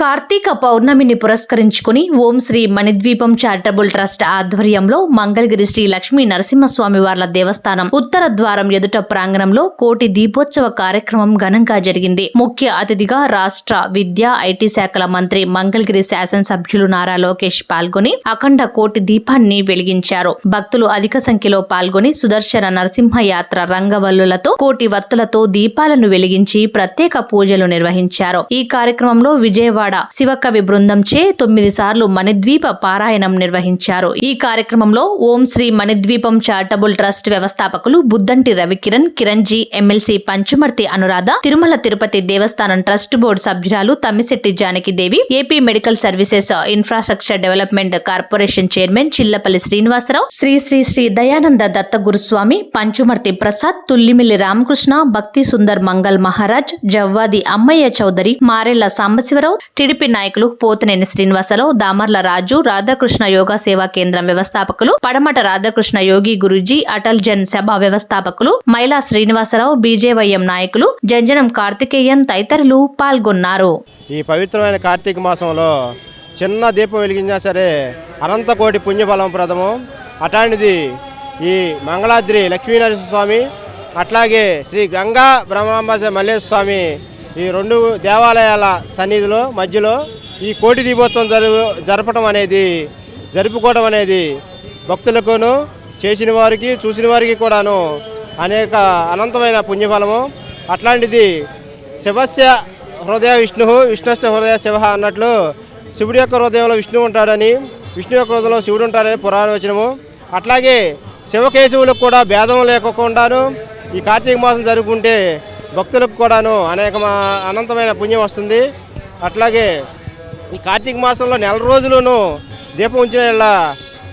కార్తీక పౌర్ణమిని పురస్కరించుకుని Om Shri Manidweepam charitable trust ఆధ్వర్యంలో మంగళగిరి శ్రీ లక్ష్మీ నరసింహస్వామి వార్ల దేవస్థానం ఉత్తర ద్వారం ఎదుట ప్రాంగణంలో కోటి దీపోత్సవ కార్యక్రమం ఘనంగా జరిగింది. ముఖ్య అతిథిగా రాష్ట్ర విద్యా ఐటీ శాఖల మంత్రి మంగళగిరి శాసనసభ్యులు నారా లోకేష్ పాల్గొని అఖండ కోటి దీపాన్ని వెలిగించారు. భక్తులు అధిక సంఖ్యలో పాల్గొని సుదర్శన నరసింహ యాత్ర రంగవల్లులతో కోటి వత్తులతో దీపాలను వెలిగించి ప్రత్యేక పూజలు నిర్వహించారు. ఈ కార్యక్రమంలో విజయవాడ శివకవి బృందం చే తొమ్మిది సార్లు మణిద్వీప పారాయణం నిర్వహించారు. ఈ కార్యక్రమంలో ఓం శ్రీ మణిద్వీపం చారిటబుల్ ట్రస్ట్ వ్యవస్థాపకులు Buddanti Ravikiran Kiranji MLC Panchumarthi Anuradha Tirumala Tirupati Devasthanam trust board సభ్యురాలు Thammisetti Janakidevi AP medical services infrastructure development corporation chairman Chillapalli Srinivasarao Shri Shri Shri Dayananda Datta Guruswamy Panchumarthi Prasad Tullimilli Ramakrishna Bhakti Sundar Mangal Maharaj జవ్వాది అమ్మయ్య Chowdary Marella Sambasivarao TDP నాయకులు పోతినేని శ్రీనివాసరావు దామర్ల రాజు రాధాకృష్ణ యోగా సేవా కేంద్రం వ్యవస్థాపకులు పడమట రాధాకృష్ణ యోగి గురుజీ అటల్ జన్ సభ వ్యవస్థాపకులు మైలా Srinivasarao BJYM నాయకులు జంజనం కార్తికేయన్ తదితరులు పాల్గొన్నారు. ఈ పవిత్రమైన కార్తీక మాసంలో చిన్న దీపం వెలిగించినా సరే అనంత కోటి పుణ్యఫలం ప్రదము. ఈ మంగళాద్రి లక్ష్మీనరసింహ స్వామి అట్లాగే శ్రీ గంగా బ్రహ్మాంబ మల్లేశ్వర స్వామి ఈ రెండు దేవాలయాల సన్నిధిలో మధ్యలో ఈ కోటి దీపోత్సవం జరుగు జరపడం అనేది జరుపుకోవడం అనేది భక్తులకును చేసిన వారికి చూసిన వారికి కూడాను అనేక అనంతమైన పుణ్యఫలము. అట్లాంటిది శివస్య హృదయ విష్ణు విష్ణుశ్చ హృదయ శివ అన్నట్లు శివుడి యొక్క హృదయంలో విష్ణువు ఉంటాడని విష్ణు యొక్క హృదయంలో శివుడు ఉంటాడని పురాణ వచనము. అట్లాగే శివకేశవులకు కూడా భేదం లేకుండాను ఈ కార్తీక మాసం జరుపుకుంటే భక్తులకు కూడాను అనేక అనంతమైన పుణ్యం వస్తుంది. అట్లాగే ఈ కార్తీక మాసంలో నెల రోజులను దీపం ఉంచిన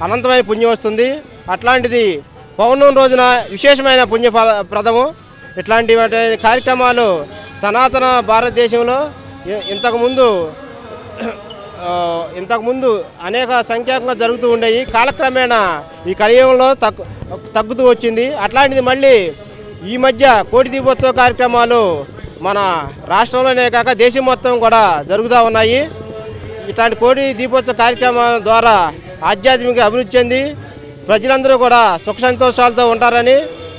అనంతమైన పుణ్యం వస్తుంది. అట్లాంటిది పౌర్ణమి రోజున విశేషమైన పుణ్య ప్రదము ఇట్లాంటి కార్యక్రమాలు సనాతన భారతదేశంలో ఇంతకుముందు ఇంతకుముందు అనేక సంఖ్యాకంగా జరుగుతూ ఉండేవి. కాలక్రమేణా ఈ కలియుగంలో తగ్గు తగ్గుతూ వచ్చింది. అట్లాంటిది మళ్ళీ ఈ మధ్య కోటి దీపోత్సవ కార్యక్రమాలు మన రాష్ట్రంలోనే కాక దేశం మొత్తం కూడా జరుగుతూ ఉన్నాయి. ఇట్లాంటి కోటి దీపోత్సవ కార్యక్రమాల ద్వారా ఆధ్యాత్మిక అభివృద్ధి చెంది ప్రజలందరూ కూడా సుఖ సంతోషాలతో ఉంటారని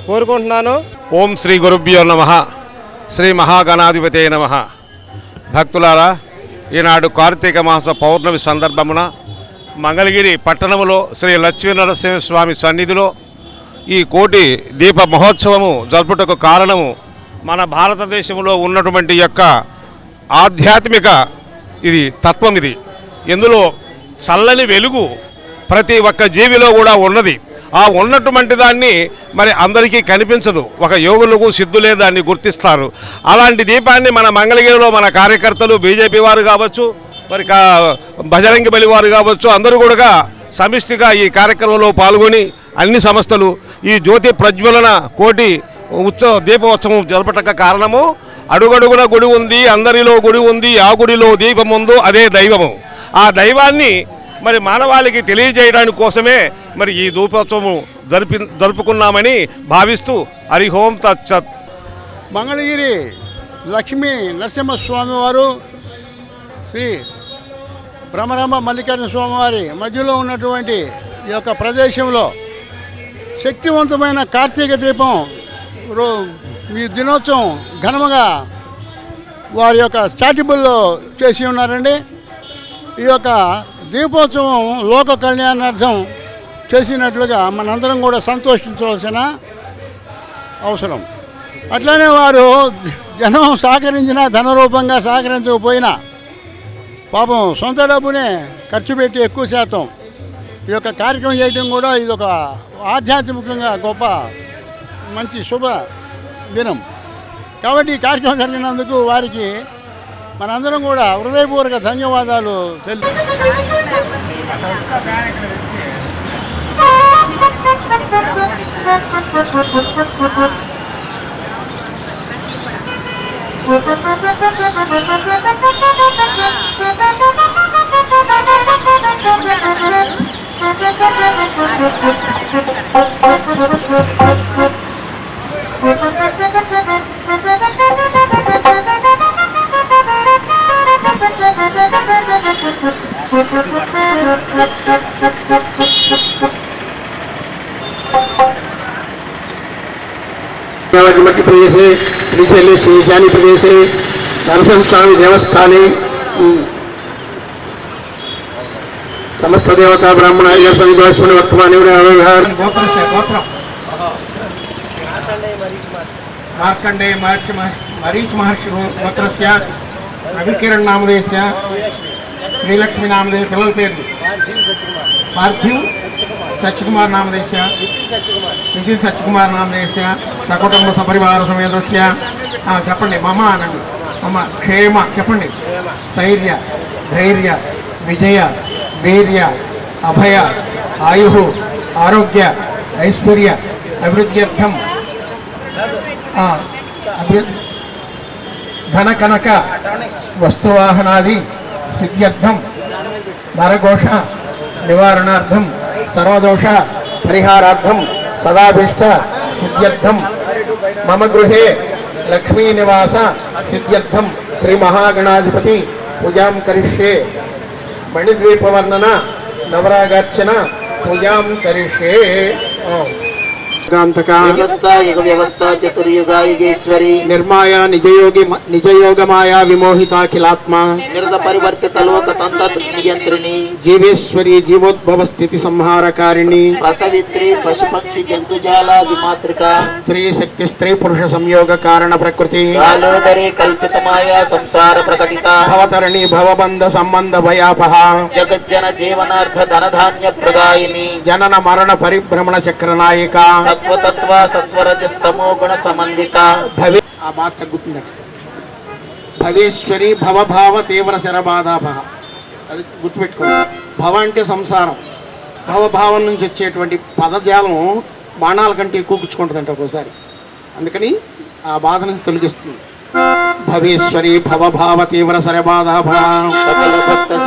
కోరుకుంటున్నాను. ఓం శ్రీ గురుభ్యో నమ. శ్రీ మహాగణాధిపతే నమ. భక్తులారా ఈనాడు కార్తీక మాస పౌర్ణమి సందర్భమున మంగళగిరి పట్టణములో శ్రీ లక్ష్మీనరసింహస్వామి సన్నిధిలో ఈ కోటి దీప మహోత్సవము జరుపుటకు కారణము మన భారతదేశంలో ఉన్నటువంటి యొక్క ఆధ్యాత్మిక ఇది తత్వం ఇది. ఇందులో చల్లని వెలుగు ప్రతి ఒక్క జీవిలో కూడా ఉన్నది. ఆ ఉన్నటువంటి దాన్ని మరి అందరికీ కనిపించదు. ఒక యోగులకు సిద్ధులే దాన్ని గుర్తిస్తారు. అలాంటి దీపాన్ని మన మంగళగిరిలో మన కార్యకర్తలు బీజేపీ వారు కావచ్చు మరి కా బజరంగి బలి వారు కావచ్చు అందరూ కూడా సమిష్టిగా ఈ కార్యక్రమంలో పాల్గొని అన్ని సంస్థలు ఈ జ్యోతి ప్రజ్వలన కోటి ఉత్సవ దీపోత్సవం జరపటక కారణము. అడుగడుగున గుడి ఉంది అందరిలో గుడి ఉంది ఆ గుడిలో దీపం ఉందో అదే దైవము. ఆ దైవాన్ని మరి మానవాళికి తెలియజేయడానికి కోసమే మరి ఈ దీపోత్సవం జరిపి జరుపుకున్నామని భావిస్తూ హరిహోం తచ్చత్ మంగళగిరి లక్ష్మీ నరసింహస్వామి వారు శ్రీ భ్రమరాంబ మల్లికార్జున స్వామివారి మధ్యలో ఉన్నటువంటి ఈ యొక్క ప్రదేశంలో శక్తివంతమైన కార్తీక దీపం రో ఈ దినోత్సవం ఘనముగా వారి యొక్క స్టాటిబుల్లో చేసి ఉన్నారండి. ఈ యొక్క దీపోత్సవం లోక కళ్యాణార్థం చేసినట్లుగా మనందరం కూడా సంతోషించవలసిన అవసరం. అట్లనే వారు జనం సహకరించిన ధనరూపంగా సహకరించకపోయినా పాపం సొంత డబ్బునే ఖర్చు పెట్టి ఎక్కువ శాతం ఈ యొక్క కార్యక్రమం చేయడం కూడా ఇది ఒక ఆధ్యాత్మికంగా గొప్ప మంచి శుభ దినం కాబట్టి ఈ కార్యక్రమం జరిగినందుకు వారికి మనందరం కూడా హృదయపూర్వక ధన్యవాదాలు తెలి Thank you. मध्यप्रदेशे श्रीशैले श्रीशानिप्रदेशे नरसिंहस्वामी देवस्थाने సమస్త దేవత బ్రాహ్మణ అయ్యప్ప నివాసుని వర్తమానివుడు మార్కండే మహర్షి. మరీచ్ మహర్షి గోత్రస్య రవికిరణ్ నామదేశ శ్రీలక్ష్మి నామదేశ పిల్లల పేర్లు. పార్థివ్ సత్యకుమార్ నామదేశ నితిన్ సత్యకుమార్ నామదేశ సకుటుంబ సపరివార సమేతస్య. చెప్పండి మమ అనండి. మమ క్షేమ చెప్పండి. స్థైర్య ధైర్య విజయ వీర్య అభయ ఆయు ఆరోగ్య ఐశ్వర్య అభివృద్ధ్యర్థం ఆ, అభి- ధన కనక వస్తువాహనాది సిద్ధ్యర్థం నరఘోష నివారణార్థం సర్వదోష పరిహారార్థం సదాభిష్ట సిద్ధ్యర్థం మమ గృహే లక్ష్మీ నివాస సిద్ధ్యర్థం శ్రీ మహాగణాధిపతి పూజాం కరిష్యే మణిద్వీపవర్ణన నవరాగార్చన పూజాం కరిష్యే నిర్మాయ నిజయోగి నిజయోగమాయ విమోహితాఖిలాత్మ. నిరత పరివర్తిత లోక జీవేశ్వరి జీవోద్భవ స్థితి సంహారకారిణి. ప్రసవిత్రి పశుపక్షి జంతుజాలాది మాతృక. స్త్రీ శక్తి స్త్రీ పురుష సంయోగ కారణ ప్రకృతి. కాలోదరి కల్పిత మాయా సంసార ప్రకటిత. భవతరణి భవబంధ సంబంధ భయాపహ. జగజ్జన జీవనార్థ ధనధాన్య ప్రదాయిని. జనన మరణ పరిభ్రమణ చక్ర నాయిక సత్వతత్వ సత్వరజస్తమో గుణ సమన్విత. భవే ఆ బాధ తగ్గుతుందండి భవేశ్వరి భవభావ తీవ్ర శరబాధాపహ అది గుర్తుపెట్టుకోండి. భవ అంటే సంసారం. భవభావం నుంచి వచ్చేటువంటి పదజాలం బాణాల కంటే ఎక్కువ గుచ్చుకుంటుందంట ఒక్కోసారి. అందుకని ఆ బాధ నుంచి తొలగిస్తుంది. భవేశ్వరి భవభావ తీవ్ర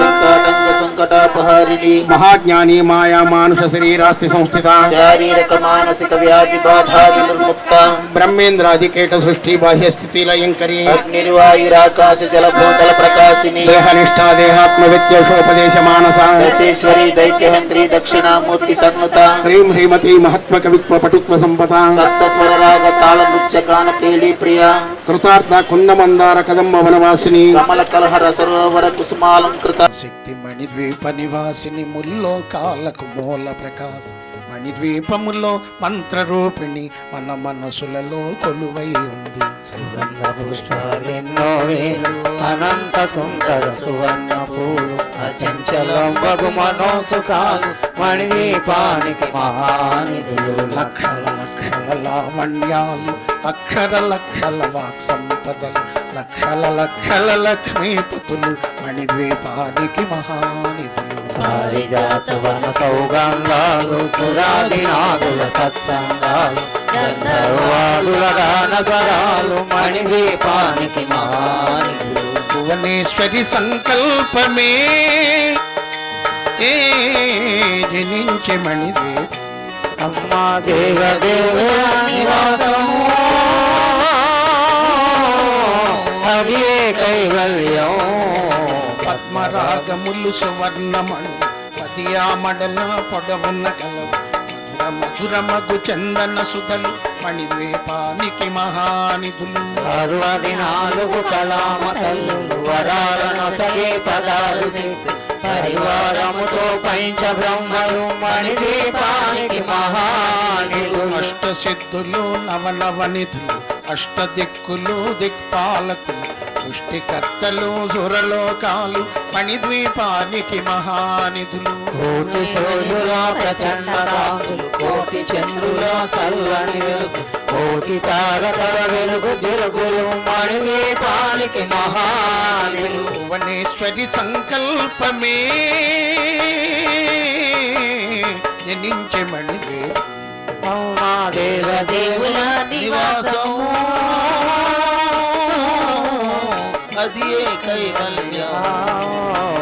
సంకటంగ సంకటాపహారిణి మహాజ్ఞాని మాయా మానుష శరీరాస్తి సంస్థిత శారీరక మానసిక వ్యాధి బాధా విముక్త బ్రహ్మేంద్రాదికేట సృష్టి బాహ్య స్థితి లయంకరి అగ్నిర్వాయురాకాశ జలభూతల ప్రకాశిని దేహనిష్ఠా దేహాత్మ విద్యోషోపదేశ మానస దశేశ్వరి దైత్యహంత్రి దక్షిణామూర్తి సన్నుత హ్రీం హ్రీమతి మహత్వ కవిత్వ పటుత్వ సంపద సప్తస్వర రాగ తాళ నృత్య గాన ప్రేలి ప్రియ కృతార్థ కుందమందార కదంబ వనవాసిని కమల కలహర సరోవర కుసుమాలంకృత శక్తి మణిద్వీప నివాసిని ముల్లోకాలకు మూల ప్రకాశ. మణిద్వీపములో మంత్రరూపిణి మన మనసులలో కొలువై ఉంది. సుగంధ పుష్పాలెన్నో వేలు అనంత సుందర సువర్ణ పూలు అచంచలం బగు మనోసుకాలు మణిద్వీపానికి మహానిధులు లక్షల లక్షల లావణ్యాలు అక్షర లక్షల వాక్ సంపదలు లక్షల లక్షల లక్ష్మీపతులు మణిద్వీపానికి మహానిధులు. పారిజాత వన సౌగంధాలు పురాదినాదుల సత్సంగాలు గంధర్వాదుల గాన సరాలు మణిదీపానికి మహానిధులు. భువనేశ్వరి సంకల్పమే జనించే మణిద్వీప అమ్మా దేవ దేవుల నివాసము కవియే కైవల్యం పద్మరాగములు సువర్ణమణి పదియామడల పొడవున్న కలవు మధుర మధుర మగు చందన సుధలు మణిద్వీపానికి మహానిధులు అరవది నాలుగు కళామ తల్లులు వరాలను సగే పదాలు పరివారముతో పంచ బ్రహ్మలు మణిదీపానికి మహా అష్ట సిద్ధులు నవనవనిధులు అష్ట దిక్కులు దిక్పాలకులు సృష్టికర్తలు సురలోకాలు మణిద్వీపానికి మహానిధులు. కోటి సూర్యుల ప్రచండ కోటి చంద్రుల చల్లని వెలుగు కోటి తారకల వెలుగు తిరుగులు మణిదీపానికి మహానిధులు. భువనేశ్వరి సంకల్పమే జనించే మణిద్వీపం దేవుల నివాసము అది కైవల్యం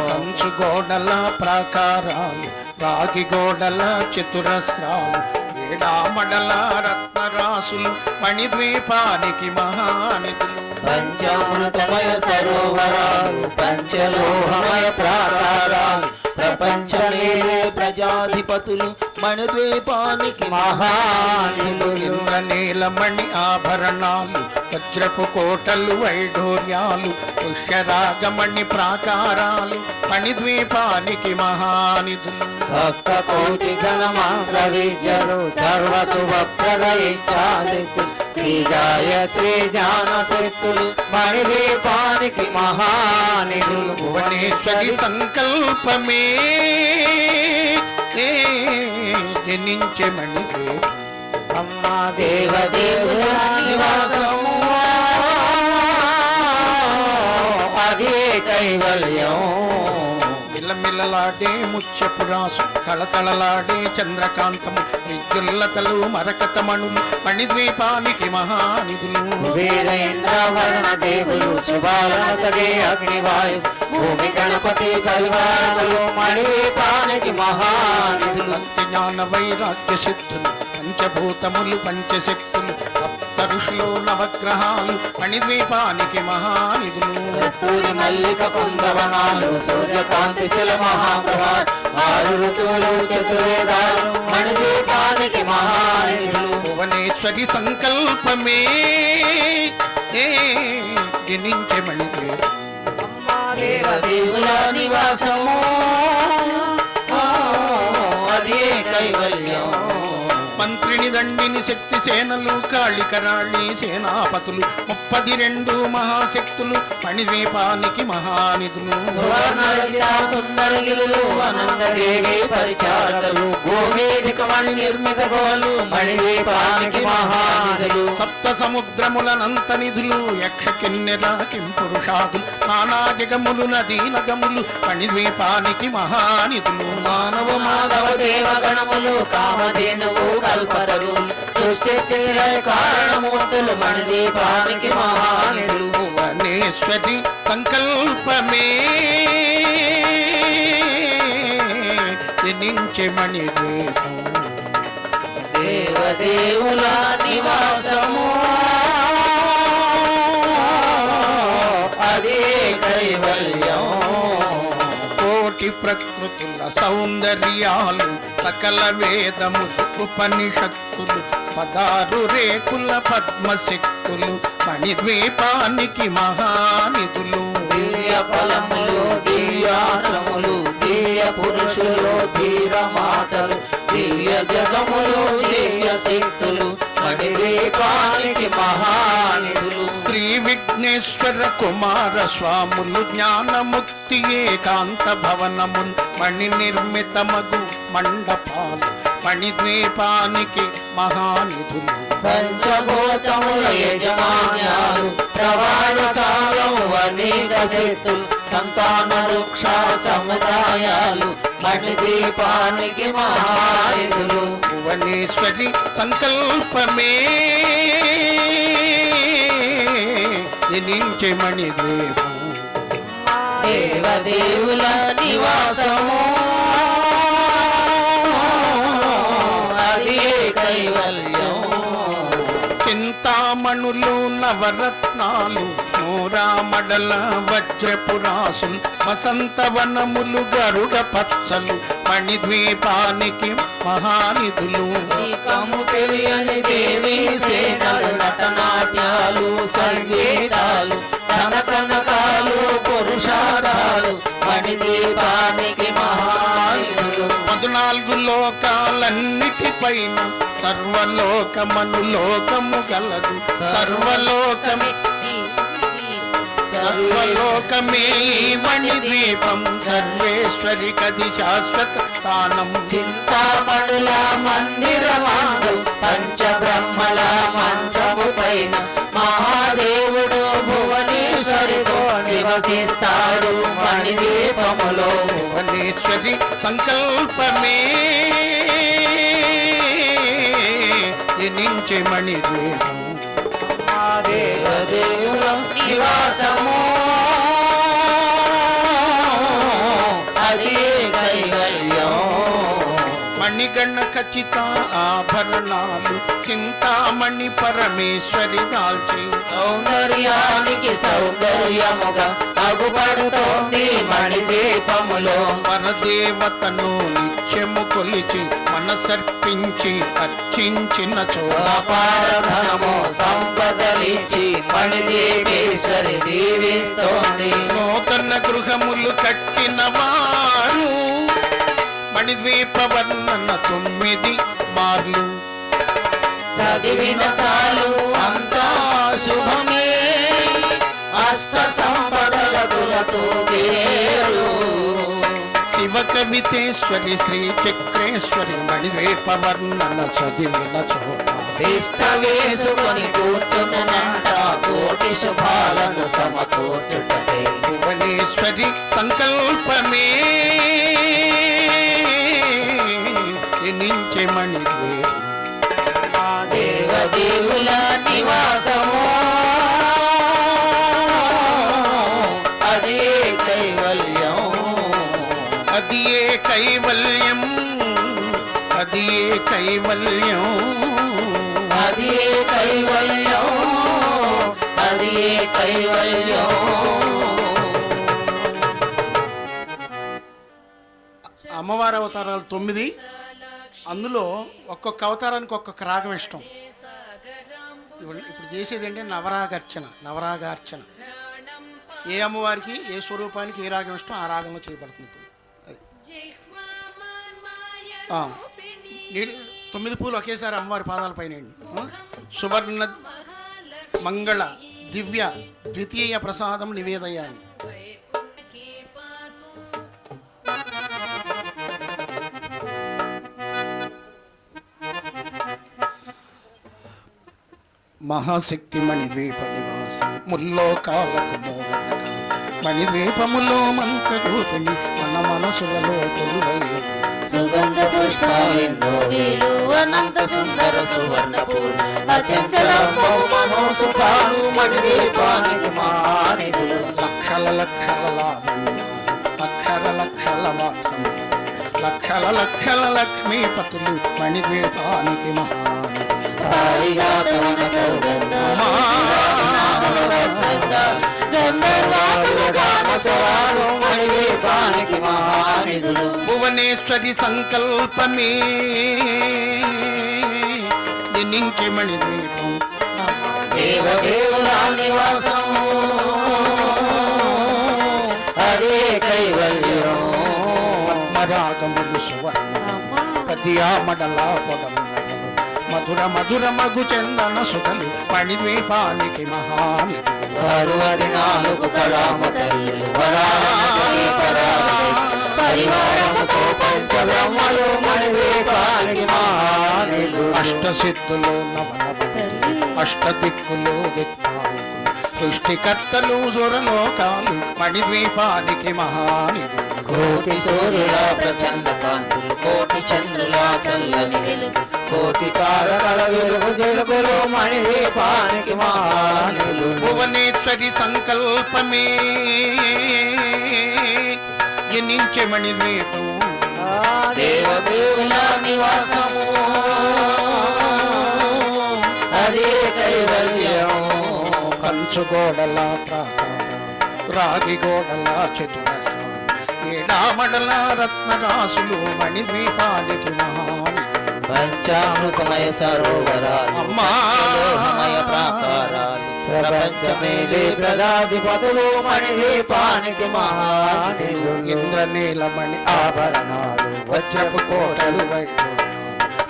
కంచు గోడల ప్రాకారాలు రాగి గోడల చతురస్రాలు ఏడామడల రత్నరాసులు మణిద్వీపానికి మహానిధులు పంచామృతమయ సరోవరాలు పంచలోహమయ ప్రాకారాలు ప్రపంచ సేనాధిపతులు మణిద్వీపానికి మహానులు ఇంద్రనీలమణి ఆభరణాలు వజ్రపు కోటలు వైఢూర్యాలు పుష్యరాగమణి ప్రాకారాలు మణిద్వీపానికి మహానిధులు సప్త కోటి గణ మంత్ర విద్యలు సర్వ శుభప్రద ఇచ్ఛాశక్తి శ్రీ గాయత్రి జ్ఞాన శక్తులు మణిదీపానికి మహానిధులు. భువనేశ్వరి సంకల్పమే. ఏ, జనించే మణిద్వీపం అమ్మా దేవదేవుల నివాసము అదే కైవల్యం. మిలమిలలాడే ముత్యపు రాసు తళతళలాడే చంద్రకాంతము విద్యుల్లతలు మరకతమణులు మణిద్వీపానికి మహానిధులు. వీరేంద్ర వర్ణ దేవులు శివాలన సగే అగ్నివాయు భూమి గణపతి పరివారములు మణిదీపానికి మహానిధులు జ్ఞాన వైరాగ్య సిద్ధులు పంచభూతములు పంచశక్తులు సప్త ఋషులు నవగ్రహాలు మణిద్వీపానికి మహానిధులు. కస్తూరి మల్లిక కుందవనాలు సూర్యకాంతి శిల మహాప్రభా ఆరు ఋతువులు చతుర్వేదాలు మణిదీపానికి మహానిధులు. భువనేశ్వరి సంకల్పమే ఏ జనించే మణిద్వీపం దేవదేవుల నివాసము. అదే కైవల్యం. మంత్రిని దండిని శక్తి సేనలు కాళికరాళి సేనాపతులు ముప్పది రెండు మహాశక్తులు మణిద్వీపానికి మహానిధులు. సుందరగిరులు అనందదేవి పరిచారకులు. గోవేదిక నిర్మిత గోలు మణిదీపానికి మహానిధులు. సప్త సముద్రములనంత నిధులు యక్ష కిన్నెర కింపురుషాదులు నానా జగములు నదీ నగములు మణిద్వీపానికి మహానిధులు. మానవ మాధవ దేవ గణములు కామధేనువు కల్పతరు సృష్టి స్థిర కారణమూర్తులు మణిదీపానికి మహానిధులు. భువనేశ్వరి సంకల్పమే. జనించే మణిద్వీపం దేవదేవుల నివాసము. అదే కైవల్యం. కోటి ప్రకృతుల సౌందర్యాలు సకల వేదము ఉపనిషత్తులు పదారు రేకుల పద్మశక్తులు మణిద్వీపానికి మహానిధులు. దివ్య ఫలములు దివ్యాస్త్రములు దివ్య పురుషులు ధీర మాటలు దివ్య జగములు దివ్య శక్తులు మణిదీపానికి మహానిధులు. శ్రీ విఘ్నేశ్వర కుమార స్వాములు జ్ఞానముక్తి ఏకాంత భవనములు మణి నిర్మితమగు మండపాలు మణిద్వీపానికి మహానిధులు. పంచభూతముల యజమాన్యాలు ప్రవాణ సాగం అనేక శక్తులు సంతాన వృక్ష సముదాయాలు మణిదీపానికి మహానిధులు. భువనేశ్వరి సంకల్పమే. జనించే మణిద్వీపం? దేవదేవుల నివాసము. కైవల్యం. చింతామణులు నవరత్నాలు మడల వజ్రపురాసులు వసంతవనములు గరుడ పచ్చలు మణిద్వీపానికి మహానిధులు. తెలియని దేవి సేనలు నటనాట్యాలు సంగీతాలు కనకనకాలు పురుషారాలు మణిద్వీపానికి లోకాలన్నిటిపైన సర్వలోకమను లోకము గలదు. సర్వలోకమే. సర్వలోకమే ఈ మణిద్వీపం సర్వేశ్వరి కది శాశ్వత స్థానం. చింతామణుల మందిరమాందు పంచబ్రహ్మల మంచము పైన మహాదేవుడు భువనేశ్వరితో నివసిస్తాడు. మణిదీపములో భువనేశ్వరి సంకల్పమే. ఖచ్చిత ఆభరణాలు చింతామణి పరమేశ్వరి దాల్చి సౌందర్యానికి సౌందర్యముగా అగుపడుతోంది మణిదీపములో. పరదేవతను నిత్యము కొలిచి మనసర్పించి అర్చించిన చోట. అపారధనము సంపదలిచ్చి మణిదేవేశ్వరి దీవిస్తోంది. నూతన గృహములు కట్టిన వారు మణిద్వీప వర్ణన తొమ్మిది మార్లు. చదివిన చాలు. అంతా శుభమే. అష్ట శివ కవితేశ్వరి శ్రీ చక్రేశ్వరి మణిద్వీప వర్ణన చదివిన చోట. తిష్ట వేసుకొని కూర్చునంట కోటి శుభాలను భువనేశ్వరి సంకల్పమే. దేవదేవుల నివాసము అదే కైవల్యం అది ఏ కైవల్యం. అది ఏ కైవల్యం. అది కైవల్యం. అది కైవల్యం. అమ్మవారి అవతారాలు తొమ్మిది. అందులో ఒక్కొక్క అవతారానికి ఒక్కొక్క రాగం ఇష్టం. ఇప్పుడు ఇప్పుడు చేసేది ఏంటంటే నవరాగార్చన నవరాగార్చన. ఏ అమ్మవారికి ఏ స్వరూపానికి ఏ రాగం ఇష్టం ఆ రాగంలో చేయబడుతుంది ఇప్పుడు. అది. తొమ్మిది పూలు ఒకేసారి అమ్మవారి పాదాల పైన సువర్ణ మంగళ దివ్య ద్వితీయ ప్రసాదం నివేదయాన్ని మహాశక్తి మణిద్వీప నివాసిని ముల్లోకాలకు మణిద్వీపములో మంత్రరూపిణి మన మనసులలో కొలువై సుగంధ పుష్పాలెన్నో వేలు అనంత సుందర మానిధులు లక్షల లక్షల అక్షర లక్షల వాసం లక్షల లక్షల లక్ష్మీపతులు మణిద్వీపానికి మహాని మణి భువనేశ్వరి సంకల్పమే. నిన్నించి మణిద్వీపం దేవదేవుల నివాసము అదే కైవల్యం. పద్మరాగములు సువర్ణ. పదియామడల పొడవు నగలు మధుర మధుర మగు చందన సుధలు మణిద్వీపానికి మహాని. అరవది నాలుగు కళామ తల్లులు వరాలను సమీపరాలు పరివారముతో పంచబ్రహ్మలు మణిదీపానికి మహానిధులు అష్టసిద్ధులు నవనవతులు అష్ట దిక్కులు దిక్పాలకులు సృష్టికర్తలు సురలోకాలు మణిద్వీపానికి మహాని. కోటి సూర్యుల ప్రచండ కాంతులు కోటి చంద్రుల చల్లని వెలుగు కోటి తారకల వెలుగు జలుగులు మణిదీపానికి మహానిధులు భువనేశ్వరి సంకల్పమే. జనించే మణిద్వీపం దేవదేవుల నివాసము అదే కైవల్యం. కంచు గోడల ప్రాకారాలు రాగి గోడల చతురస్రాలు ఏడామడల రత్నరాసులు మణిద్వీపానికి మహాని పంచామృతమయ సరోవరాలు అమ్మా. లోహమయ ప్రాకారాలు ప్రపంచమేలే ప్రజాధిపతులు మణిదీపానికి మహానిధులు ఇంద్రనీలమణి ఆభరణాలు వజ్రపు కోటలు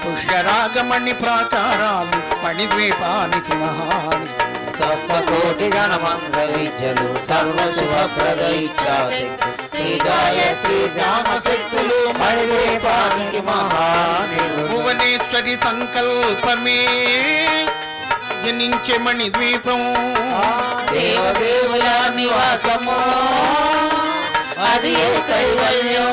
పుష్యరాగమణి ప్రాకారాలు మణిద్వీపానికి మహాని సప్తకోటి గణమంత్ర విద్యలు సర్వ శుభప్రద ఇచ్చాశక్తి శ్రీ గాయత్రి జ్ఞాన శక్తులు మణిదీపానికి మహానిధులు భువనేశ్వరి సంకల్పమే జనించే మణిద్వీపం. దేవదేవుల నివాసము అది కైవల్యం?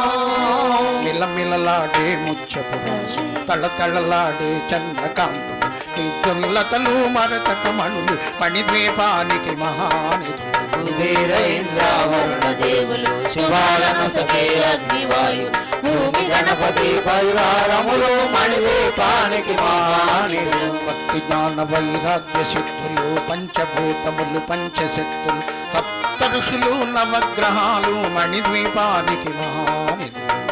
మిలమిలలాడే ముచ్చపు రాసు తళతళలాడే చంద్రకాంతము ఈ దుల్లతలు మరకత మణులు మణిద్వీపానికి మహానిధులు. కుబేర ఇంద్రావరుణ దేవులు శుభాలను సకే అగ్నివాయు. భూమి గణపతి పరివారములు మణిదీపానికి మహానిధులు భక్తి జ్ఞాన వైరాగ్య శక్తులు పంచభూతములు పంచశక్తులు సప్త ఋషులు నవగ్రహాలు మణిద్వీపానికి మహాని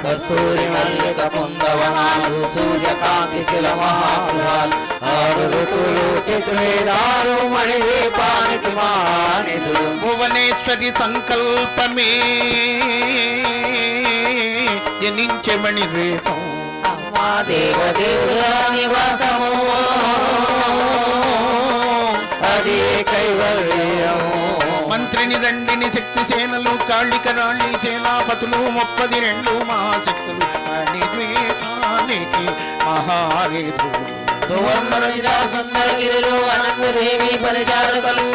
కస్తూరి మల్లిక కుందవనాలు సూర్యకాంతి శిల మహాగృహాలు ఆరు ఋతువులు చతుర్వేదాలు మణిదీపానికి మానిధులు భువనేశ్వరి సంకల్పమే జనించమణి రేపం అమ్మా దేవదేవుల నివాసము. అది దండిని శక్తి సేనలు కాళిక రాణి సేనాపతులు ముప్పది రెండు మహాశక్తులు అనంతదేవి పరిచారకులు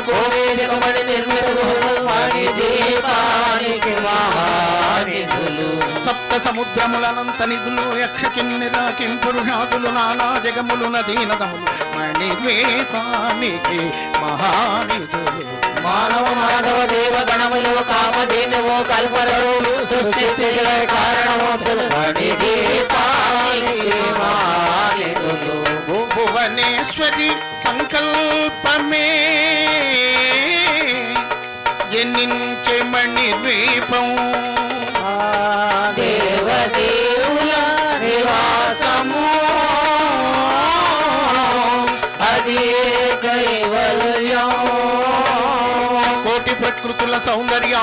మహానిధులు సప్త సముద్రములనంత నిధులు యక్ష కిన్నెర కింపురుషాదులు నానా జగములు నదీనదములు మణి ద్వీపానికి మహానిధులు మానవ మాధవ దేవ గణములు కామధేనువు కల్పనలు సృష్టి కారణము భువనేశ్వరి సంకల్పమే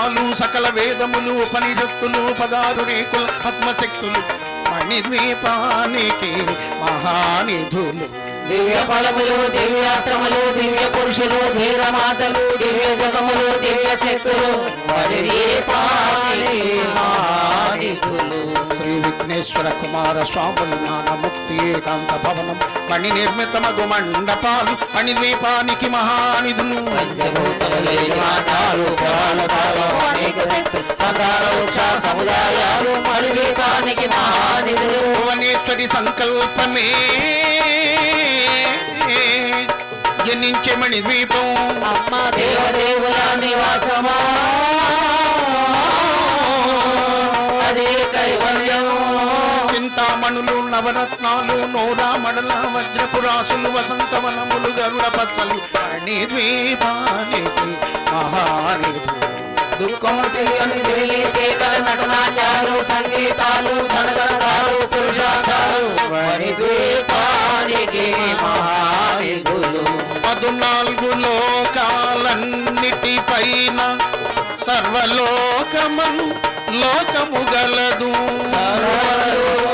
వేదాలు సకల వేదములు ఉపనిషత్తులు పదారు రేకుల ఆత్మశక్తులు మణిద్వీపానికి మహానిధులు. దివ్య ఫలములు దివ్యాస్త్రములు దివ్య పురుషులు ధీరమాతలు దివ్య జగములు దివ్య శక్తులు మణిద్వీపానికి మహానిధులు. విఘ్నేశ్వర కుమార స్వాములు జ్ఞానముక్తి ఏకాంత భవనం మణి నిర్మితమగు మండపాలు మణిద్వీపానికి మహానిధులు. భువనేశ్వరి సంకల్పమే. జనించే మణి ద్వీపం. అమ్మ దేవదేవుల నివాసమా? చింతామణులు నవరత్నాలు నోరామణుల వజ్రపురాసులు వసంతవనములు గరుడ పచ్చలు మణి ద్వీపానికి మహానిధులు. దుఃఖము తెలియని దేవి శేఖర నటనాట్యాలు సంగీతాలు ధనగణాలు పురుషార్థాలు. వారి ద్వీపానికి మహానిధులు. పదునాలుగు లోకాలన్నిటిపైన సర్వలోకమను లోకము గలదు. సర్వలోకమే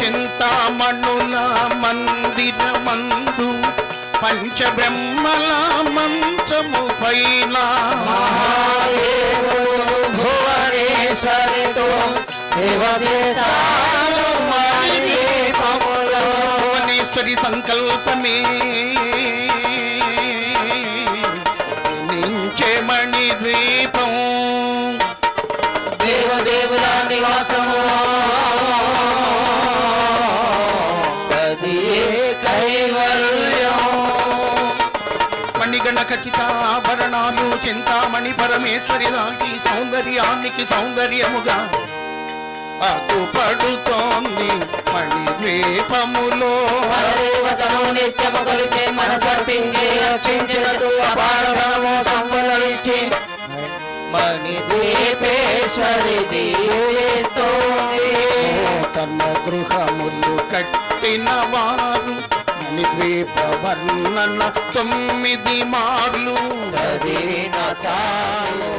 చింతామణుల మందిరమందు పంచబ్రహ్మల మంచము పైన భువనేశ్వరితో భువనేశ్వరి సంకల్పమే మణిగణ ఖచ్చితాభరణాలు చింతామణి పరమేశ్వరి దాకి సౌందర్యానికి సౌందర్యముగా పడుతోంది మణి ద్వీపములో నిత్యము కొలిచే మనసర్పించి మణి ద్వీపేశ్వరి దీవిస్తోంది. తన గృహములు కట్టిన వారు ద్వీప వర్ణన తొమ్మిది మార్లు. చదివిన చాలు